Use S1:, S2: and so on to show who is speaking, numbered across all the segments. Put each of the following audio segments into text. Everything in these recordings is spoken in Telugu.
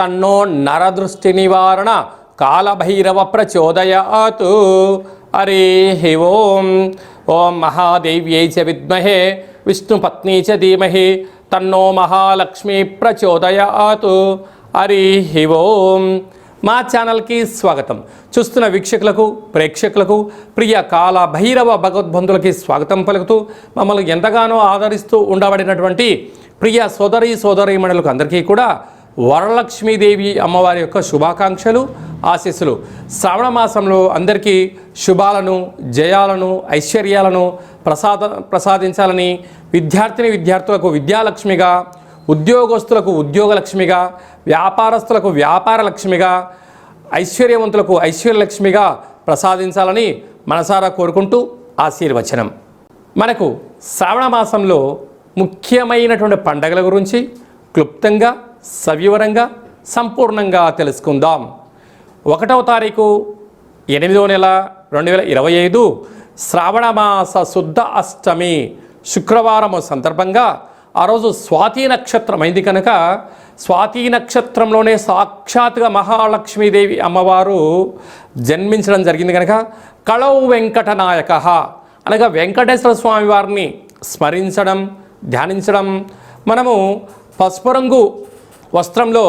S1: తన్నో నరదృష్టి నివారణ కాలభైరవ ప్రచోదయాత్. హరి ఓం. ఓం మహాదేవ్యై చ విద్మహే. విష్ణుపత్ని చ ధీమహి. తన్నో మహాలక్ష్మి ప్రచోదయాత్. హరి ఓం. మా ఛానల్కి స్వాగతం. చూస్తున్న వీక్షకులకు ప్రేక్షకులకు ప్రియ కాల భైరవ భగవద్బంధులకి స్వాగతం పలుకుతూ మమ్మల్ని ఎంతగానో ఆదరిస్తూ ఉండబడినటువంటి ప్రియ సోదరి సోదరీమణులకు అందరికీ కూడా వరలక్ష్మీదేవి అమ్మవారి యొక్క శుభాకాంక్షలు ఆశీస్సులు. శ్రావణ మాసంలో అందరికీ శుభాలను జయాలను ఐశ్వర్యాలను ప్రసాద ప్రసాదించాలని విద్యార్థిని విద్యార్థులకు విద్యాలక్ష్మిగా ఉద్యోగస్తులకు ఉద్యోగలక్ష్మిగా వ్యాపారస్తులకు వ్యాపార లక్ష్మిగా ఐశ్వర్యవంతులకు ఐశ్వర్యలక్ష్మిగా ప్రసాదించాలని మనసారా కోరుకుంటూ ఆశీర్వచనం. మనకు శ్రావణ మాసంలో ముఖ్యమైనటువంటి పండగల గురించి క్లుప్తంగా సవివరంగా సంపూర్ణంగా తెలుసుకుందాం. ఒకటవ తారీఖు ఎనిమిదవ నెల రెండు వేల ఇరవై ఐదు శ్రావణ మాస శుద్ధ అష్టమి శుక్రవారం సందర్భంగా ఆ రోజు స్వాతి నక్షత్రం అయింది కనుక స్వాతి నక్షత్రంలోనే సాక్షాత్గా మహాలక్ష్మీదేవి అమ్మవారు జన్మించడం జరిగింది కనుక కళవు వెంకట నాయక అనగా వెంకటేశ్వర స్వామి వారిని స్మరించడం ధ్యానించడం మనము పసుపు రంగు వస్త్రంలో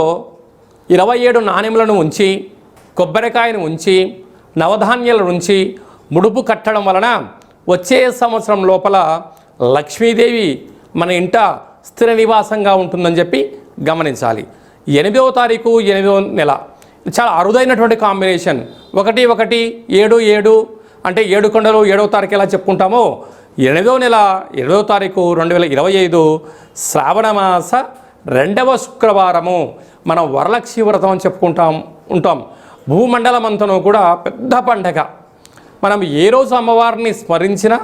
S1: ఇరవై ఏడు నాణ్యములను ఉంచి కొబ్బరికాయను ఉంచి నవధాన్యాలను ఉంచి ముడుపు కట్టడం వలన వచ్చే సంవత్సరం లోపల లక్ష్మీదేవి మన ఇంట స్థిర నివాసంగా ఉంటుందని చెప్పి గమనించాలి. ఎనిమిదవ తారీఖు ఎనిమిదవ నెల. చాలా అరుదైనటువంటి కాంబినేషన్. ఒకటి ఒకటి ఏడు ఏడు అంటే ఏడు కొండలు ఏడవ తారీఖు ఎలా చెప్పుకుంటామో ఎనిమిదవ నెల ఎనిమిదవ తారీఖు రెండు వేల ఇరవై ఐదు శ్రావణ మాస రెండవ శుక్రవారము మనం వరలక్ష్మి వ్రతం అని చెప్పుకుంటాం ఉంటాం. భూమండలం అంతను కూడా పెద్ద పండగ. మనం ఏ రోజు అమ్మవారిని స్మరించినా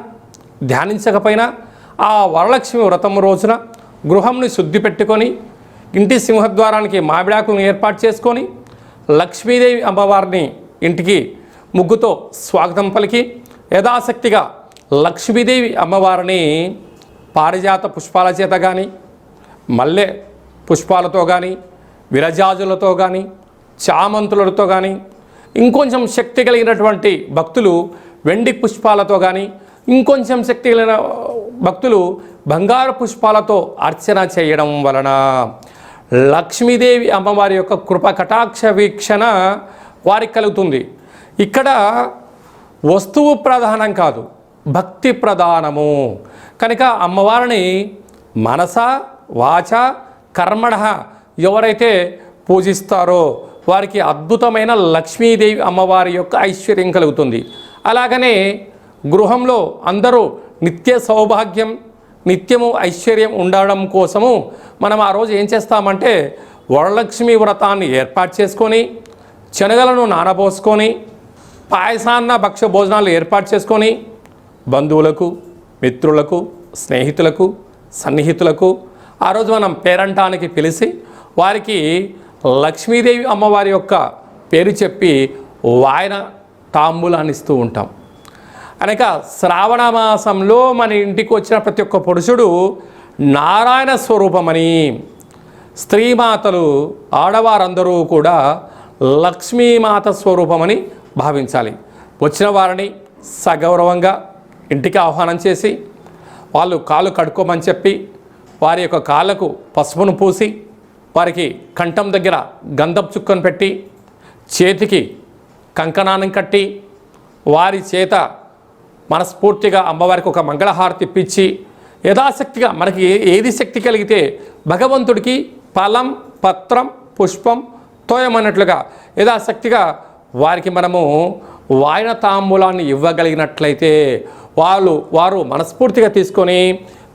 S1: ధ్యానించకపోయినా ఆ వరలక్ష్మి వ్రతం రోజున గృహంని శుద్ధి పెట్టుకొని ఇంటి సింహద్వారానికి మామిడాకులను ఏర్పాటు చేసుకొని లక్ష్మీదేవి అమ్మవారిని ఇంటికి ముగ్గుతో స్వాగతం పలికి యథాశక్తిగా లక్ష్మీదేవి అమ్మవారిని పారిజాత పుష్పాల చేత కానీ మల్లె పుష్పాలతో కానీ విరజాజులతో కానీ చామంతులతో కానీ ఇంకొంచెం శక్తి కలిగినటువంటి భక్తులు వెండి పుష్పాలతో కానీ ఇంకొంచెం శక్తి కలిగిన భక్తులు బంగారు పుష్పాలతో అర్చన చేయడం వలన లక్ష్మీదేవి అమ్మవారి యొక్క కృప కటాక్ష వీక్షణ వారికి కలుగుతుంది. ఇక్కడ వస్తువు ప్రధానం కాదు భక్తి ప్రధానము. కనుక అమ్మవారిని మనస వాచ కర్మణ ఎవరైతే పూజిస్తారో వారికి అద్భుతమైన లక్ష్మీదేవి అమ్మవారి యొక్క ఐశ్వర్యం కలుగుతుంది. అలాగనే గృహంలో అందరూ నిత్య సౌభాగ్యం నిత్యము ఐశ్వర్యం ఉండడం కోసము మనం ఆ రోజు ఏం చేస్తామంటే వరలక్ష్మి వ్రతాన్ని ఏర్పాటు చేసుకొని శనగలను నానబోసుకొని పాయసాన్న భక్ష భోజనాలు ఏర్పాటు చేసుకొని బంధువులకు మిత్రులకు స్నేహితులకు సన్నిహితులకు ఆ రోజు మనం పేరంటానికి పిలిచి వారికి లక్ష్మీదేవి అమ్మవారి యొక్క పేరు చెప్పి వాయన తాంబూలాన్ని ఇస్తూ ఉంటాం. అనక శ్రావణ మాసంలో మన ఇంటికి వచ్చిన ప్రతి ఒక్క పురుషుడు నారాయణ స్వరూపమని స్త్రీమాతలు ఆడవారందరూ కూడా లక్ష్మీమాత స్వరూపమని భావించాలి. వచ్చిన వారిని సగౌరవంగా ఇంటికి ఆహ్వానం చేసి వాళ్ళు కాళ్ళు కడుక్కోమని చెప్పి వారి యొక్క కాళ్ళకు పసుపును పూసి వారికి కంఠం దగ్గర గంధపు చుక్కను పెట్టి చేతికి కంకణాన్ని కట్టి వారి చేత మనస్ఫూర్తిగా అమ్మవారికి ఒక మంగళహారతి ఇప్పించి యథాశక్తిగా మనకి ఏది శక్తి కలిగితే భగవంతుడికి ఫలం పత్రం పుష్పం తోయమన్నట్లుగా యథాశక్తిగా వారికి మనము వాయన తాంబూలాన్ని ఇవ్వగలిగినట్లయితే వాళ్ళు వారు మనస్ఫూర్తిగా తీసుకొని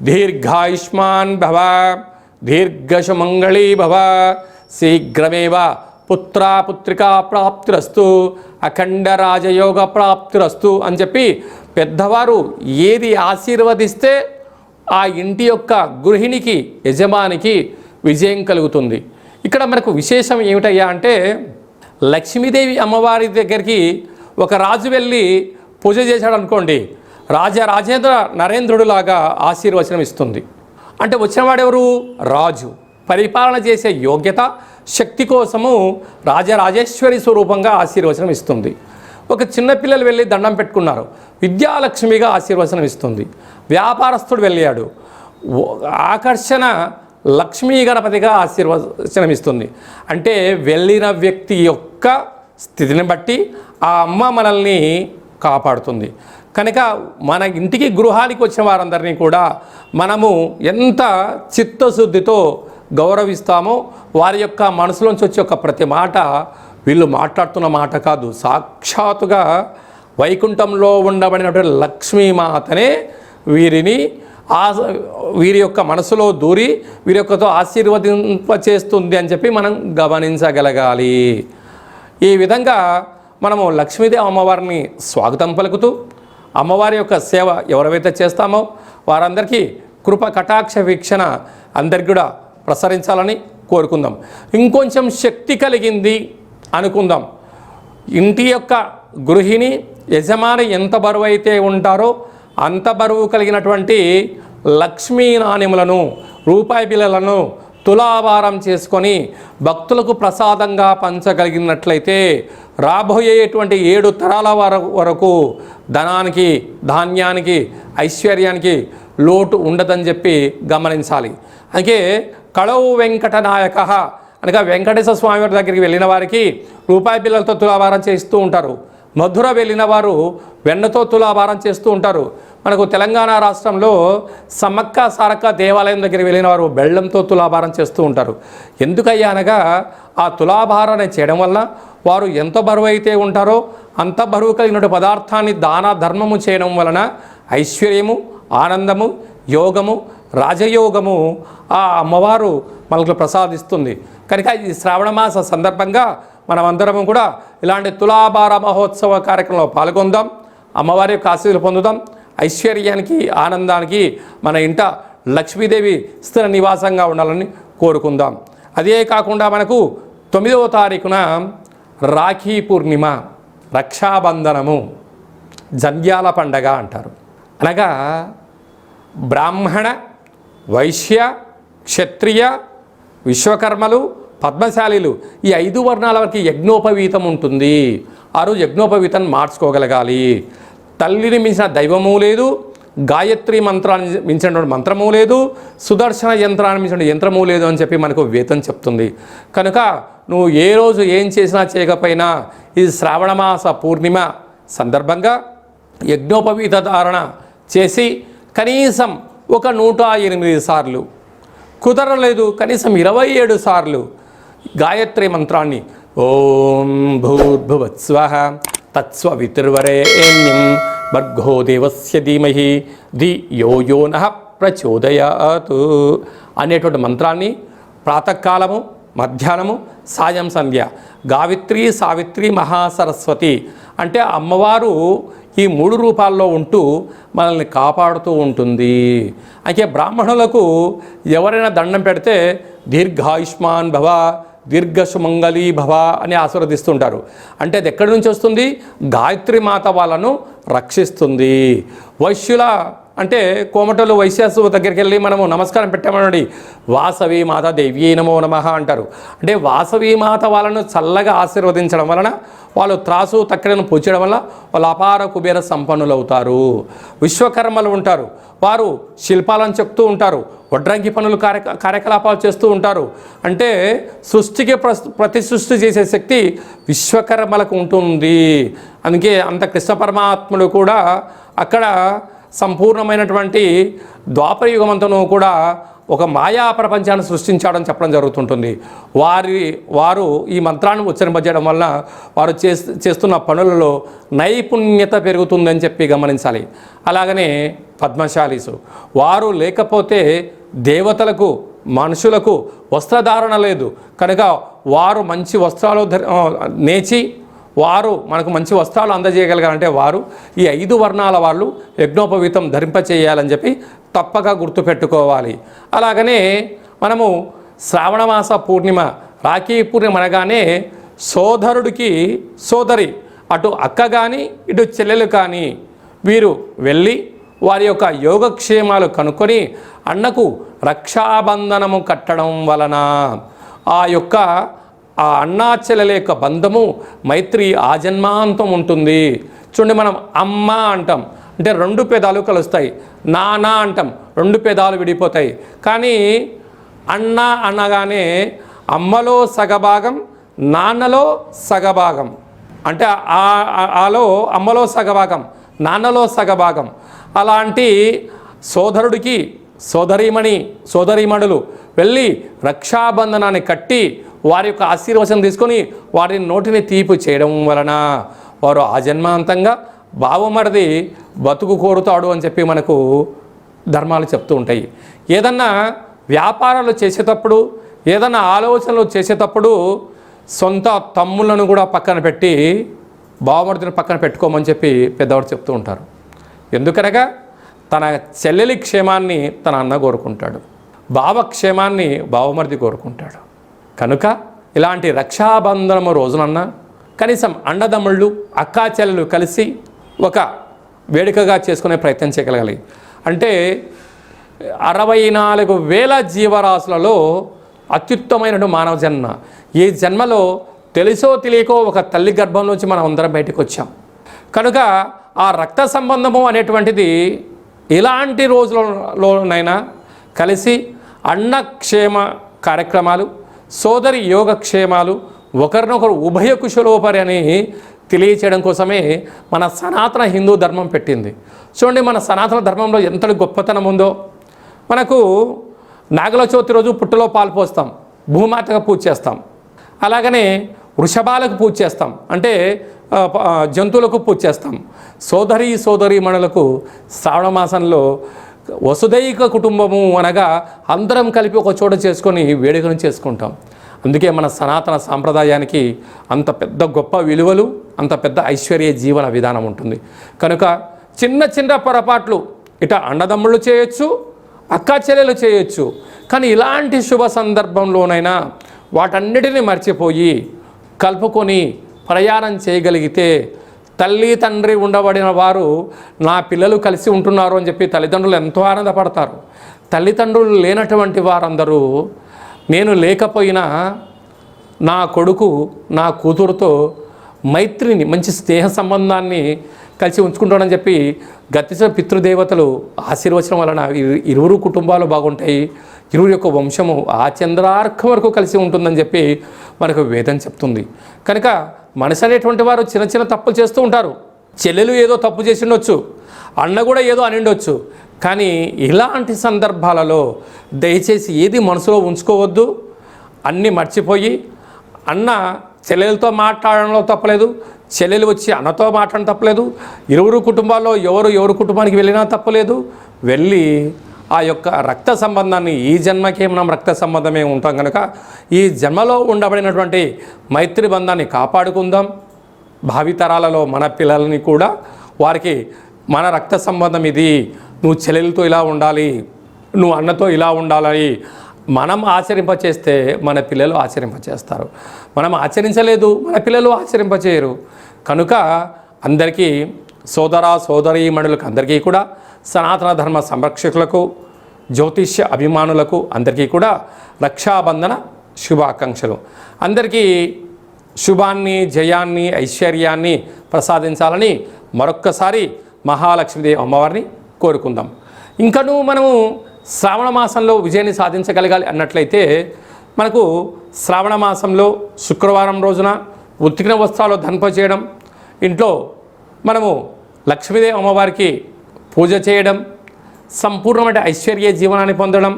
S1: దీర్ఘాయుష్మాన్ భవ దీర్ఘశమంగళీ భవ శీఘ్రమేవ పుత్రా పుత్రికా ప్రాప్తిరస్తు అఖండ రాజయోగ ప్రాప్తిరస్తు అని చెప్పి పెద్దవారు ఏది ఆశీర్వదిస్తే ఆ ఇంటి యొక్క గృహిణికి యజమానికి విజయం కలుగుతుంది. ఇక్కడ మనకు విశేషం ఏమిటయ్యా అంటే లక్ష్మీదేవి అమ్మవారి దగ్గరికి ఒక రాజు వెళ్ళి పూజ చేశాడు అనుకోండి రాజ రాజేంద్ర నరేంద్రుడిలాగా ఆశీర్వచనం ఇస్తుంది. అంటే వచ్చినవాడెవరు? రాజు. పరిపాలన చేసే యోగ్యత శక్తి కోసము రాజరాజేశ్వరి స్వరూపంగా ఆశీర్వచనం ఇస్తుంది. ఒక చిన్నపిల్లలు వెళ్ళి దండం పెట్టుకున్నారు. విద్యాలక్ష్మిగా ఆశీర్వచనం ఇస్తుంది. వ్యాపారస్తుడు వెళ్ళాడు. ఆకర్షణ లక్ష్మీ గణపతిగా ఆశీర్వచనం ఇస్తుంది. అంటే వెళ్ళిన వ్యక్తి యొక్క స్థితిని బట్టి ఆ అమ్మ మనల్ని కాపాడుతుంది. కనుక మన ఇంటికి గృహానికి వచ్చిన వారందరినీ కూడా మనము ఎంత చిత్తశుద్ధితో గౌరవిస్తామో వారి యొక్క మనసులోంచి వచ్చే ఒక ప్రతి మాట వీళ్ళు మాట్లాడుతున్న మాట కాదు. సాక్షాత్తుగా వైకుంఠంలో ఉండబడినటువంటి లక్ష్మీమాతనే వీరిని ఆ వీరి యొక్క మనసులో దూరి వీరి యొక్కతో ఆశీర్వదింపచేస్తుంది అని చెప్పి మనం గమనించగలగాలి. ఈ విధంగా మనము లక్ష్మీదేవి అమ్మవారిని స్వాగతం పలుకుతూ అమ్మవారి యొక్క సేవ ఎవరైతే చేస్తామో వారందరికీ కృప కటాక్ష వీక్షణ అందరికి కూడా ప్రసరించాలని కోరుకుందాం. ఇంకొంచెం శక్తి కలిగింది అనుకుందాం. ఇంటి యొక్క గృహిణి యజమాని ఎంత బరువు అయితే ఉంటారో అంత బరువు కలిగినటువంటి లక్ష్మీ నాణ్యములను రూపాయి బిళ్ళలను తులాభారం చేసుకొని భక్తులకు ప్రసాదంగా పంచగలిగినట్లయితే రాబోయేటువంటి ఏడు తరాల వర వరకు ధనానికి ధాన్యానికి ఐశ్వర్యానికి లోటు ఉండదని చెప్పి గమనించాలి. అందుకే కళవు వెంకట నాయక అనగా వెంకటేశ్వర స్వామి వారి దగ్గరికి వెళ్ళిన వారికి రూపాయి పిల్లలతో తులాభారం చేస్తూ ఉంటారు. మధుర వెళ్ళిన వారు వెన్నతో తులాభారం చేస్తూ ఉంటారు. మనకు తెలంగాణ రాష్ట్రంలో సమ్మక్క సారక్క దేవాలయం దగ్గరికి వెళ్ళిన వారు బెల్లంతో తులాభారం చేస్తూ ఉంటారు. ఎందుకయ్యా అనగా ఆ తులాభారాన్ని చేయడం వల్ల వారు ఎంత బరువు అయితే ఉంటారో అంత బరువు కలిగిన పదార్థాన్ని దాన ధర్మము చేయడం వలన ఐశ్వర్యము ఆనందము యోగము రాజయోగము ఆ అమ్మవారు మనకు ప్రసాదిస్తుంది. కనుక ఈ శ్రావణ మాస సందర్భంగా మనమందరము కూడా ఇలాంటి తులాభార మహోత్సవ కార్యక్రమంలో పాల్గొందాం. అమ్మవారి యొక్క ఆశీస్సులు పొందుదాం. ఐశ్వర్యానికి ఆనందానికి మన ఇంట లక్ష్మీదేవి స్థిర నివాసంగా ఉండాలని కోరుకుందాం. అదే కాకుండా మనకు తొమ్మిదవ తారీఖున రాఖీ పూర్ణిమ రక్షాబంధనము జంధ్యాల పండగ అంటారు. అనగా బ్రాహ్మణ వైశ్య క్షత్రియ విశ్వకర్మలు పద్మశాలీలు ఈ ఐదు వర్ణాల వరకు యజ్ఞోపవీతం ఉంటుంది. ఆ రోజు యజ్ఞోపవీతం మార్చుకోగలగాలి. తల్లిని మించిన దైవము లేదు గాయత్రి మంత్రాన్ని మించినటువంటి మంత్రము లేదు సుదర్శన యంత్రాన్ని మించిన యంత్రము లేదు అని చెప్పి మనకు వేతం చెప్తుంది. కనుక నువ్వు ఏ రోజు ఏం చేసినా చేయకపోయినా ఇది శ్రావణమాస పూర్ణిమ సందర్భంగా యజ్ఞోపవీత ధారణ చేసి కనీసం ఒక నూట ఎనిమిది సార్లు కుదరలేదు కనీసం ఇరవై ఏడు సార్లు గాయత్రి మంత్రాన్ని ఓం భూర్భువత్స్వ తత్స్వవితుర్వరేణ్యం భర్గో దేవస్య ధీమహి ధి యో యో నః ప్రచోదయాత్ అనేటువంటి మంత్రాన్ని ప్రాతకాలము మధ్యాహ్నము సాయం సంధ్య గావిత్రి సావిత్రి మహాసరస్వతి అంటే అమ్మవారు ఈ మూడు రూపాల్లో ఉంటూ మనల్ని కాపాడుతూ ఉంటుంది. అయితే బ్రాహ్మణులకు ఎవరైనా దండం పెడితే దీర్ఘాయుష్మాన్ భవ దీర్ఘ సుమంగళీ భవ అని ఆశీర్వదిస్తుంటారు. అంటే అది ఎక్కడి నుంచి వస్తుంది? గాయత్రి మాత వాళ్ళను రక్షిస్తుంది. వైశ్యుల అంటే కోమటలు వైశ్యాసు దగ్గరికి వెళ్ళి మనము నమస్కారం పెట్టామనండి వాసవి మాత దేవ్యే నమో నమ అంటారు. అంటే వాసవి మాత వాళ్ళను చల్లగా ఆశీర్వదించడం వలన వాళ్ళు త్రాసు తక్కడను పూచడం వల్ల వాళ్ళు అపార కుబేర సంపన్నులు అవుతారు విశ్వకర్మలు ఉంటారు. వారు శిల్పాలను చెప్తూ ఉంటారు. వడ్రంగి పనులు కార్య కార్యకలాపాలు చేస్తూ ఉంటారు. అంటే సృష్టికి ప్రస్- ప్రతి సృష్టి చేసే శక్తి విశ్వకర్మలకు ఉంటుంది. అందుకే అంత కృష్ణ పరమాత్ముడు కూడా అక్కడ సంపూర్ణమైనటువంటి ద్వాపరయుగమంతను కూడా ఒక మాయా ప్రపంచాన్ని సృష్టించాడని చెప్పడం జరుగుతుంటుంది. వారి వారు ఈ మంత్రాన్ని ఉచ్చరింపజేయడం వల్ల వారు చే చేస్తున్న పనులలో నైపుణ్యత పెరుగుతుందని చెప్పి గమనించాలి. అలాగనే పద్మశాలీసు వారు లేకపోతే దేవతలకు మనుషులకు వస్త్రధారణ లేదు. కనుక వారు మంచి వస్త్రాలు నేచి వారు మనకు మంచి వస్త్రాలు అందజేయగలగాలంటే వారు ఈ ఐదు వర్ణాల వాళ్ళు యజ్ఞోపవీతం ధరింపచేయాలని చెప్పి తప్పక గుర్తుపెట్టుకోవాలి. అలాగనే మనము శ్రావణమాస పూర్ణిమ రాఖీ పూర్ణిమ అనగానే సోదరుడికి సోదరి అటు అక్క కానీ ఇటు చెల్లెలు కానీ వీరు వెళ్ళి వారి యొక్క యోగక్షేమాలు కనుక్కొని అన్నకు రక్షాబంధనము కట్టడం వలన ఆ యొక్క ఆ అన్నాచెల్లెల యొక్క బంధము మైత్రి ఆజన్మాంతం ఉంటుంది. చూడండి మనం అమ్మ అంటాం. అంటే రెండు పెదాలు కలుస్తాయి. నానా అంటాం. రెండు పెదాలు విడిపోతాయి. కానీ అన్న అనగానే అమ్మలో సగభాగం నాన్నలో సగభాగం. అంటే ఆ- ఆలో అమ్మలో సగభాగం నాన్నలో సగభాగం. అలాంటి సోదరుడికి సోదరీమణి సోదరీమణులు వెళ్ళి రక్షాబంధనాన్ని కట్టి వారి యొక్క ఆశీర్వచనం తీసుకొని వారి నోటిని తీపి చేయడం వలన వారు ఆజన్మాంతంగా బావమరిది బతుకు కోరుతాడు అని చెప్పి మనకు ధర్మాలు చెప్తూ ఉంటాయి. ఏదన్నా వ్యాపారాలు చేసేటప్పుడు ఏదన్నా ఆలోచనలు చేసేటప్పుడు సొంత తమ్ములను కూడా పక్కన పెట్టి బావమరిదిని పక్కన పెట్టుకోమని చెప్పి పెద్దవాడు చెప్తూ ఉంటారు. ఎందుకనగా తన చెల్లెలి క్షేమాన్ని తన అన్న కోరుకుంటాడు. బావ క్షేమాన్ని బావమరిది కోరుకుంటాడు. కనుక ఇలాంటి రక్షాబంధనము రోజునన్నా కనీసం అండదమ్ముళ్ళు అక్కాచెల్లెలు కలిసి ఒక వేడుకగా చేసుకునే ప్రయత్నం చేయగలగాలి. అంటే అరవై నాలుగు వేల జీవరాశులలో అత్యుత్తమైన మానవ జన్మ. ఈ జన్మలో తెలుసో తెలియకో ఒక తల్లి గర్భం నుంచి మనం అందరం బయటకు వచ్చాం. కనుక ఆ రక్త సంబంధము అనేటువంటిది ఇలాంటి రోజులలోనైనా కలిసి అన్నక్షేమ కార్యక్రమాలు సోదరి యోగక్షేమాలు ఒకరినొకరు ఉభయ కుశలోపరి అని తెలియచేయడం కోసమే మన సనాతన హిందూ ధర్మం పెట్టింది. చూడండి మన సనాతన ధర్మంలో ఎంతటి గొప్పతనం ఉందో. మనకు నాగల చవితి రోజు పుట్టలో పాలు పోస్తాం భూమాతకు పూజ చేస్తాం. అలాగనే వృషభాలకు పూజ చేస్తాం అంటే జంతువులకు పూజ చేస్తాం. సోదరి సోదరి మణులకు శ్రావణ మాసంలో వసుదైక కుటుంబము అనగా అందరం కలిపి ఒక చోట చేసుకొని వేడుకను చేసుకుంటాం. అందుకే మన సనాతన సాంప్రదాయానికి అంత పెద్ద గొప్ప విలువలు అంత పెద్ద ఐశ్వర్య జీవన విధానం ఉంటుంది. కనుక చిన్న చిన్న పొరపాట్లు ఇట అండదమ్ముళ్ళు చేయొచ్చు అక్కా చెల్లెలు చేయొచ్చు కానీ ఇలాంటి శుభ సందర్భంలోనైనా వాటన్నిటిని మర్చిపోయి కలుపుకొని ప్రయాణం చేయగలిగితే తల్లి తండ్రి ఉండబడిన వారు నా పిల్లలు కలిసి ఉంటున్నారు అని చెప్పి తల్లిదండ్రులు ఎంతో ఆనందపడతారు. తల్లిదండ్రులు లేనటువంటి వారందరూ నేను లేకపోయినా నా కొడుకు నా కూతురుతో మైత్రిని మంచి స్నేహ సంబంధాన్ని కలిసి ఉంచుకుంటాడని చెప్పి గతించిన పితృదేవతలు ఆశీర్వచనం వలన ఇరువురు కుటుంబాలు బాగుంటాయి. ఇరువురు యొక్క వంశము ఆ చంద్రార్కం వరకు కలిసి ఉంటుందని చెప్పి మనకు వేదం చెప్తుంది. కనుక మనిషి అనేటువంటి వారు చిన్న చిన్న తప్పులు చేస్తూ ఉంటారు. చెల్లెలు ఏదో తప్పు చేసి ఉండొచ్చు. అన్న కూడా ఏదో అని ఉండొచ్చు. కానీ ఇలాంటి సందర్భాలలో దయచేసి ఏది మనసులో ఉంచుకోవద్దు. అన్నీ మర్చిపోయి అన్న చెల్లెలతో మాట్లాడడంలో తప్పలేదు. చెల్లెలు వచ్చి అన్నతో మాట్లాడడం తప్పలేదు. ఇరువురు కుటుంబాల్లో ఎవరు ఎవరు కుటుంబానికి వెళ్ళినా తప్పలేదు. వెళ్ళి ఆ యొక్క రక్త సంబంధాన్ని ఈ జన్మకే మనం రక్త సంబంధమే ఉంటాం కనుక ఈ జన్మలో ఉండబడినటువంటి మైత్రి బంధాన్ని కాపాడుకుందాం. భావితరాలలో మన పిల్లల్ని కూడా వారికి మన రక్త సంబంధం ఇది. నువ్వు చెల్లెలతో ఇలా ఉండాలి. నువ్వు అన్నతో ఇలా ఉండాలి. మనం ఆచరింపచేస్తే మన పిల్లలు ఆచరింపచేస్తారు. మనం ఆచరించలేదు మన పిల్లలు ఆచరింపచేయరు. కనుక అందరికీ సోదర సోదరీమణులకు అందరికీ కూడా సనాతన ధర్మ సంరక్షకులకు జ్యోతిష్య అభిమానులకు అందరికీ కూడా రక్షాబంధన శుభాకాంక్షలు. అందరికీ శుభాన్ని జయాన్ని ఐశ్వర్యాన్ని ప్రసాదించాలని మరొక్కసారి మహాలక్ష్మీదేవి అమ్మవారిని కోరుకుందాం. ఇంకనూ మనము శ్రావణ మాసంలో విజయాన్ని సాధించగలగాలి అన్నట్లయితే మనకు శ్రావణ మాసంలో శుక్రవారం రోజున ఉత్తిగ్న వస్త్రాలు ధన్ప చేయడం ఇంట్లో మనము లక్ష్మీదేవి అమ్మవారికి పూజ చేయడం సంపూర్ణమైన ఐశ్వర్య జీవనాన్ని పొందడం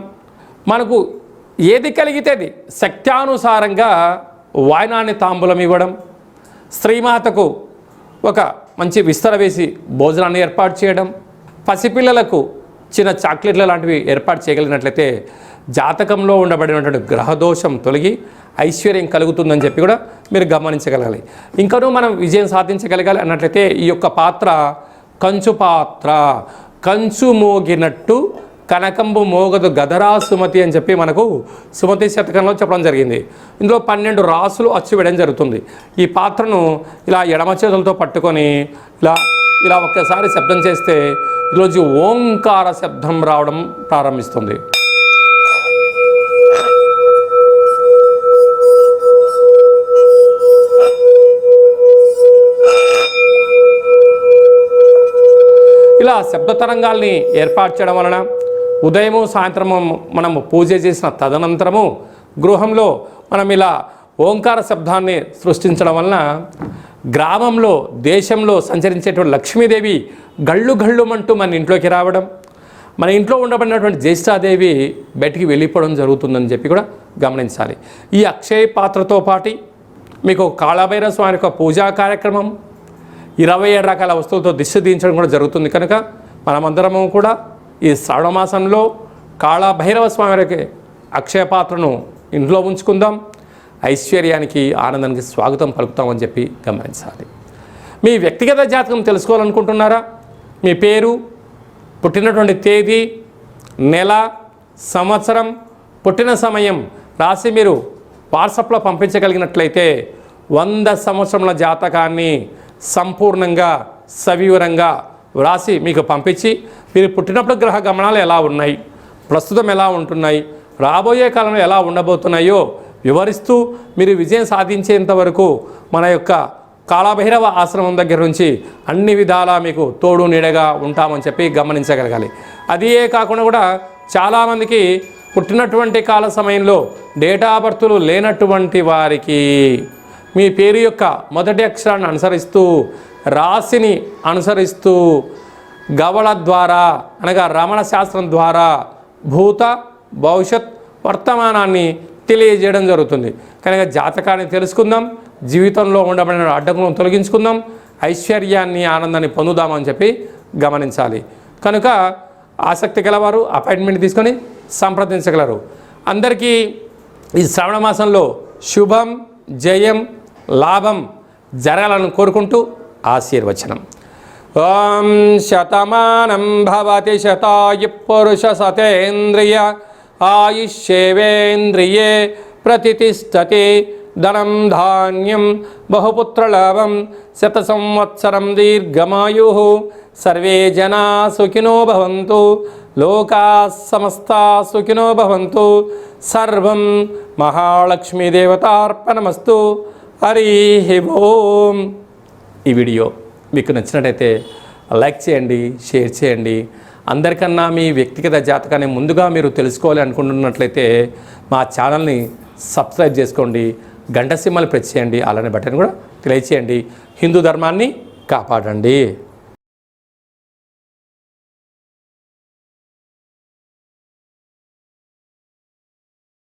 S1: మనకు ఏది కలిగితే అది శక్త్యానుసారంగా వాయనాన్ని తాంబూలం ఇవ్వడం స్త్రీమాతకు ఒక మంచి విస్తర వేసి భోజనాన్ని ఏర్పాటు చేయడం పసిపిల్లలకు చిన్న చాక్లెట్ల లాంటివి ఏర్పాటు చేయగలిగినట్లయితే జాతకంలో ఉండబడినటువంటి గ్రహదోషం తొలగి ఐశ్వర్యం కలుగుతుందని చెప్పి కూడా మీరు గమనించగలగాలి. ఇంకనూ మనం విజయం సాధించగలగాలి అన్నట్లయితే ఈ యొక్క పాత్ర కంచు పాత్ర. కంచు మోగినట్టు కనకంబు మోగదు గదరా సుమతి అని చెప్పి మనకు సుమతి శతకంలో చెప్పడం జరిగింది. ఇందులో పన్నెండు రాసులు అచ్చు వేయడం జరుగుతుంది. ఈ పాత్రను ఇలా ఎడమ చేతులతో పట్టుకొని ఇలా ఇలా ఒక్కసారి శబ్దం చేస్తే ఈరోజు ఓంకార శబ్దం రావడం ప్రారంభిస్తుంది. ఇలా శబ్ద తరంగాల్ని ఏర్పాటు చేయడం వలన ఉదయము సాయంత్రము మనము పూజ చేసిన తదనంతరము గృహంలో మనం ఇలా ఓంకార శబ్దాన్ని సృష్టించడం వలన గ్రామంలో దేశంలో సంచరించేటువంటి లక్ష్మీదేవి గళ్ళు గళ్ళుమంటూ మన ఇంట్లోకి రావడం మన ఇంట్లో ఉండబడినటువంటి జ్యేష్ఠాదేవి బయటికి వెళ్ళిపోవడం జరుగుతుందని చెప్పి కూడా గమనించాలి. ఈ అక్షయ పాత్రతో పాటి మీకు కాళభైరవ స్వామి యొక్క పూజా కార్యక్రమం ఇరవై ఏడు రకాల వస్తువులతో దిష్టి దించడం కూడా జరుగుతుంది కనుక మనమందరము కూడా ఈ శ్రావణ మాసంలో కాళభైరవ స్వామి యొక్క అక్షయ పాత్రను ఇంట్లో ఉంచుకుందాం. ఐశ్వర్యానికి ఆనందానికి స్వాగతం పలుకుతామని చెప్పి గమనించాలి. మీ వ్యక్తిగత జాతకం తెలుసుకోవాలనుకుంటున్నారా? మీ పేరు పుట్టినటువంటి తేదీ నెల సంవత్సరం పుట్టిన సమయం రాసి మీరు వాట్సాప్లో పంపించగలిగినట్లయితే వంద సంవత్సరముల జాతకాన్ని సంపూర్ణంగా సవివరంగా వ్రాసి మీకు పంపించి మీరు పుట్టినప్పుడు గ్రహ గమనాలు ఎలా ఉన్నాయి ప్రస్తుతం ఎలా ఉంటున్నాయి రాబోయే కాలంలో ఎలా ఉండబోతున్నాయో వివరిస్తూ మీరు విజయం సాధించేంత వరకు మన యొక్క కాళభైరవ ఆశ్రమం దగ్గర నుంచి అన్ని విధాలా మీకు తోడు నీడగా ఉంటామని చెప్పి గమనించగలగాలి. అదే కాకుండా కూడా చాలామందికి పుట్టినటువంటి కాల సమయంలో డేటా బర్తులు లేనటువంటి వారికి మీ పేరు యొక్క మొదటి అక్షరాన్ని అనుసరిస్తూ రాశిని అనుసరిస్తూ గవళ ద్వారా అనగా రమణ శాస్త్రం ద్వారా భూత భవిష్యత్ వర్తమానాన్ని తెలియజేయడం జరుగుతుంది. కనుక జాతకాన్ని తెలుసుకుందాం. జీవితంలో ఉండబడిన అడ్డంకులను తొలగించుకుందాం ఐశ్వర్యాన్ని ఆనందాన్ని పొందుదామని చెప్పి గమనించాలి. కనుక ఆసక్తి గలవారు అపాయింట్మెంట్ తీసుకొని సంప్రదించగలరు. అందరికీ ఈ శ్రావణ మాసంలో శుభం జయం లాభం జరగాలని కోరుకుంటూ ఆశీర్వచనం. ఓం శతమానం భవతి శతాయు పురుష సతేంద్రియ ఆయుష్యేవేంద్రియే ప్రతిష్టతి ధనం ధాన్యం బహుపుత్రలాభం శత సంవత్సరం దీర్ఘమాయు. సర్వే జనా సుఖినో భవంతు లోకా సమస్తా సుఖినో భవంతు. సర్వం మహాలక్ష్మీదేవతార్పణమస్తు. హరి ఓం. ఈ వీడియో మీకు నచ్చినట్టయితే లైక్ చేయండి షేర్ చేయండి. అందరికన్నా మీ వ్యక్తిగత జాతకాన్ని ముందుగా మీరు తెలుసుకోవాలి అనుకుంటున్నట్లయితే మా ఛానల్ని సబ్స్క్రైబ్ చేసుకోండి. గంట సింహలు ప్రెస్ చేయండి అలానే బటన్ కూడా తెలియచేయండి హిందూ ధర్మాన్ని కాపాడండి.